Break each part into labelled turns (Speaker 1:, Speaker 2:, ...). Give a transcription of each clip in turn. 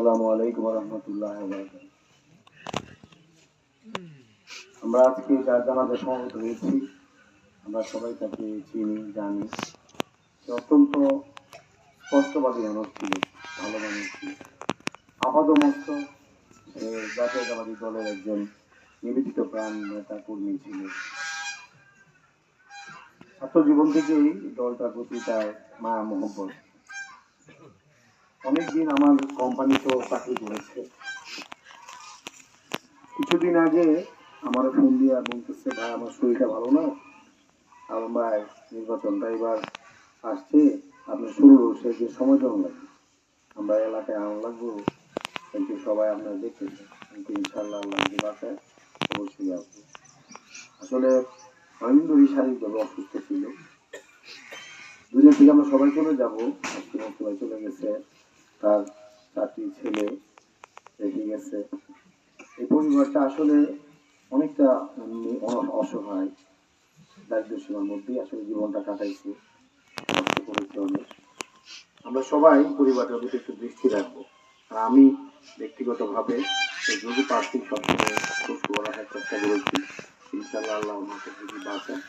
Speaker 1: আসসালামু আলাইকুম রহমতুল্লাহ আমরা আজকে যার জানাজা সমবেত হয়েছি, আমরা সবাই তাকে চিনি, জানি। সে অত্যন্ত স্পষ্টবাদী মানুষ ছিল, ভালো মানুষ ছিল। জাতীয়তাবাদী দলের একজন নিবেদিত প্রাণ নেতা কর্মী ছিল। ছাত্র জীবন থেকেই দলটার প্রতি তার মায়া মহব্বত অনেকদিন আমার কোম্পানিতেও চাকরি করেছে। কিছুদিন আগে আমার ফোন দিয়া বলতেছে, ভাই, আমার শরীরটা ভালো না। আর ভাই নির্বাচনটা এবার আসছে। আপনি শুরু সে যে সময় দেওয়া লাগবে। আমরা এলাকায় আনা লাগবো। কিন্তু সবাই আপনার দেখতেছে কিন্তু ইনশাল্লাহ আল্লাহ বাঁচায়, অবশ্যই আসব। আসলে অনেকদিন ধরেই শারীরিকভাবে অসুস্থ ছিল। দুদিন থেকে আমরা সবাই চলে যাব। সবাই চলে গেছে। তার চারটি ছেলে রেখে গেছে। এই পরিবারটা আসলে অনেকটা অসহায়। দারিদ্র সীমার মধ্যেই আসলে জীবনটা কাটাইছে। অনেক। আমরা সবাই পরিবারটার প্রতি একটু দৃষ্টি রাখব। আর আমি ব্যক্তিগতভাবে যদি প্রার্থী সবসময় খবর রাখার চেষ্টা করেছি। ইনশাল্লাহ আল্লাহ আমাকে যদি বাঁচায়,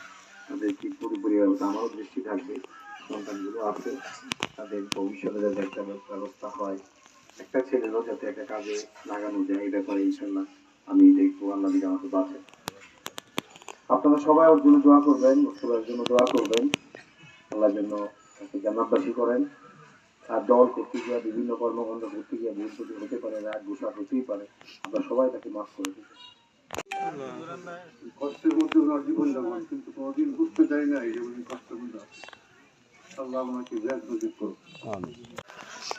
Speaker 1: তাদের কি পুরোপুরি আমারও দৃষ্টি থাকবে। সন্তানগুলো আছে। তাদের ভবিষ্যতে যাতে একটা ব্যবস্থা হয়। একটা ছেলেরও যাতে একটা কাজে লাগানো যায়, এই ব্যাপারে ইনশাল্লাহ আমি দেখব, আল্লাহ দিকে আমাকে বাঁচে। আপনারা সবাই ওর জন্য দোয়া করবেন মোস্তফার জন্য দোয়া করবেন। আল্লাহ যেন তাকে করেন। আর দল করতে গিয়ে বিভিন্ন কর্মকাণ্ড করতে গিয়ে ভুল ত্রুটি হতে পারে, রাগ গোসা হতেই পারে, আমরা সবাই তাকে মাফ করে দিই।
Speaker 2: কষ্টের মধ্যে ওনার জীবন যাপন কিন্তু কোনোদিন বুঝতে চাই না এই কষ্টের মধ্যে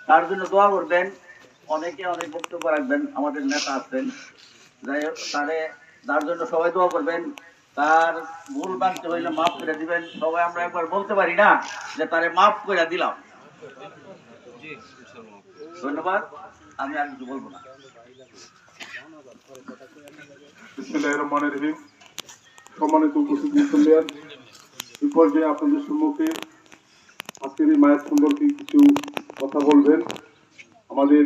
Speaker 3: তার জন্য দোয়া করবেন। অনেকে অনেক বক্তব্য রাখবেন আমাদের নেতা আছেন। যাই হোক তারে তার জন্য সবাই দোয়া করবেন। তার ভুল বানতে হইলে মাফ করে দিবেন। সবাই আমরা একবার বলতে পারি না যে তারে মাফ করে দিলাম। ধন্যবাদ। আমি আর কিছু বলব না।
Speaker 2: সম্মানিত উপস্থিত আপনাদের সম্মুখে মায়ের সম্পর্কে কিছু কথা বলবেন। আমাদের